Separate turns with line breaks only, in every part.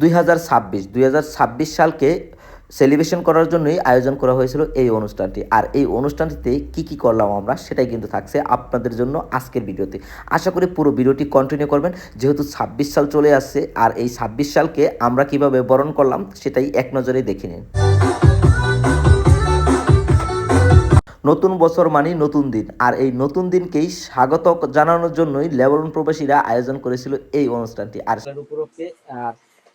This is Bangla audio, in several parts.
দুই হাজার ছাব্বিশ, দুই হাজার ছাব্বিশ সালকে সেলিব্রেশন করার জন্যই আয়োজন করা হয়েছিল এই অনুষ্ঠানটি। আর এই অনুষ্ঠানটিতে কি কি করলাম আমরা সেটাই কিন্তু থাকছে আপনাদের জন্য আজকের ভিডিওতে। আশা করি পুরো ভিডিওটি কন্টিনিউ করবেন। যেহেতু ছাব্বিশ সাল চলে আসছে, আর এই ছাব্বিশ সালকে আমরা কীভাবে বরণ করলাম সেটাই এক নজরে দেখে নিন। নতুন বছর মানে নতুন দিন, আর এই নতুন দিনকেই স্বাগত জানানোর জন্যই লেবলন প্রবাসীরা আয়োজন করেছিল এই অনুষ্ঠানটি। আর
উপলক্ষে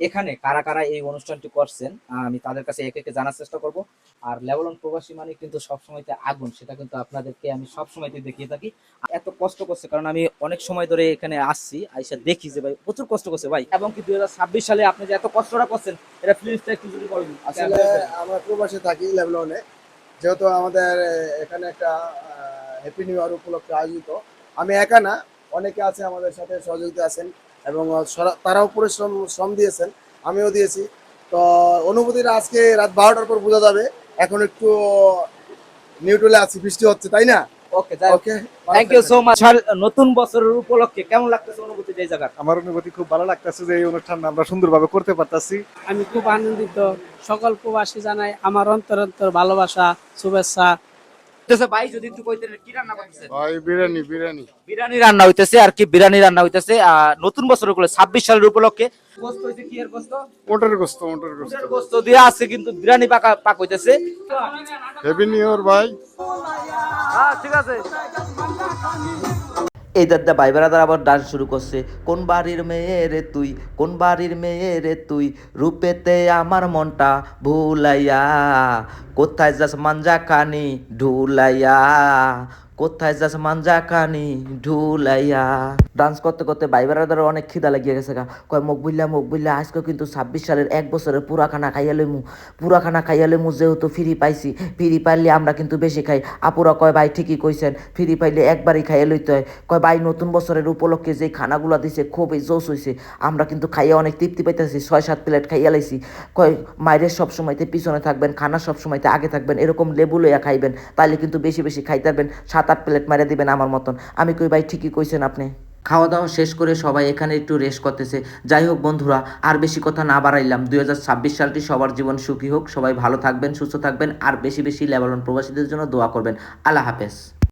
এখানে কারা কারা এই অনুষ্ঠানটি করছেন আমি তাদের কাছে এক একে জানার চেষ্টা করব। আর লেবলন প্রবাসী মানে কিন্তু সবসময়তে আগুন সেটা কিন্তু আপনাদেরকে আমি সবসময়তে দেখিয়ে থাকি। এত কষ্ট করছে কারণ আমি অনেক সময় ধরে এখানে আসছি আইসা দেখি যে ভাই প্রচুর কষ্ট করছে ভাই। এবং কি দুই হাজার ছাব্বিশ সালে আপনি যে এত কষ্টটা করছেন এটা ফিলিংসটা একটু যদি বলেন।
আসলে আমরা প্রবাসে থাকি লেবলনে যেহেতু আমাদের এখানে একটা হ্যাপি নিউ ইয়ার উপলক্ষে আয়োজিত। আমি একা না অনেকে আছে আমাদের সাথে সহযোগিতা আছেন। এবং সরা- তারাও পরিশ্রম শ্রম দিয়েছেন আমিও দিয়েছি। তো অনুভূতিটা আজকে রাত বারোটার পর বোঝা যাবে। এখন একটু নিউট্রালে আছি বৃষ্টি হচ্ছে তাই না?
Okay
okay
thank you so much নতুন বছরের উপলক্ষে কেমন লাগতেছে অনুভূতি এই
আমার অনুভূতি খুব ভালো লাগতেছে যে এই অনুষ্ঠান আমরা সুন্দরভাবে করতে পারতাছি।
আমি খুব আনন্দিত। সকল প্রবাসী জানাই আমার অন্তর অন্তর ভালোবাসা শুভেচ্ছা
ভাই যদি একটু কইতে কি রান্না করতেছেন?
ভাই বিরিয়ানি বিরিয়ানি।
বিরিয়ানি রান্না হইতেছে আর কি বিরিয়ানি রান্না হইতেছে নতুন বছর উপলক্ষে ছাব্বিশ সালের উপলক্ষে। গোস্ত হইছে কি এর গোস্ত?
মোটর গোস্ত মোটর গোস্ত।
উটের গোস্ত দিয়ে আছে কিন্তু বিরিয়ানি পাকা পাক হইতেছে।
হ্যাপি নিউ ইয়ার ভাই।
হ্যাঁ ঠিক আছে।
এই দাদা ভাই বেড়াদার আবার ডান্স শুরু করছে। কোন বাড়ির মেয়ে রে তুই? কোন বাড়ির মেয়ে রে তুই? রূপেতে আমার মনটা ভুলাইয়া কোথায় যাস মাঞ্জা কানি ঢুলাইয়া? কোথায় যাস মাঞ্জা কানি ঢুলাইয়া? ডান্স করতে করতে ভাই বেড়াদার অনেক খিদা লাগিয়ে গেছে গা। কয়, মুখ বুঝলা মুখ বুঝলা আজকে কিন্তু ছাব্বিশ সালের এক বছরের পুরা খানা খাইয়া লইমু। পুরা খানা খাইয়া লইমু যেহেতু ফ্রি পাইছি, ফ্রি পাইলে আমরা কিন্তু বেশি খাই। আপুরা কয়, ভাই, ঠিকই কইছেন, ফ্রি পাইলে একবারই খাইয়া লইতে হয়। কয়, ভাই, নতুন বছরের উপলক্ষে যে খানাগুলো দিছে খুবই জোশ হইছে। আমরা কিন্তু খাইয়া অনেক তৃপ্তি পাইতেছি, ছয়, সাত প্লেট খাইয়া লাইছি। কয় মায়ের সব সময়তে পিছনে থাকবেন, খানা সব সময়তে আগে থাকবেন, এরকম লেবু লইয়া খাইবেন তাহলে কিন্তু বেশি বেশি খাইতে পারবেন সাত আট প্লেট মারে দিবেন আমার মতন। আমি কই, ভাই, ঠিকই কইছেন আপনি। খাওয়া দাওয়া শেষ করে সবাই এখানে একটু রেস্ট করতেছে। যাই হোক বন্ধুরা, আর বেশি কথা না বাড়াইলাম। দুই হাজার ছাব্বিশ সালটি সবার জীবন সুখী হোক। সবাই ভালো থাকবেন, সুস্থ থাকবেন, আর বেশি বেশি লেবালন প্রবাসীদের জন্য দোয়া করবেন। আল্লাহ হাফেজ।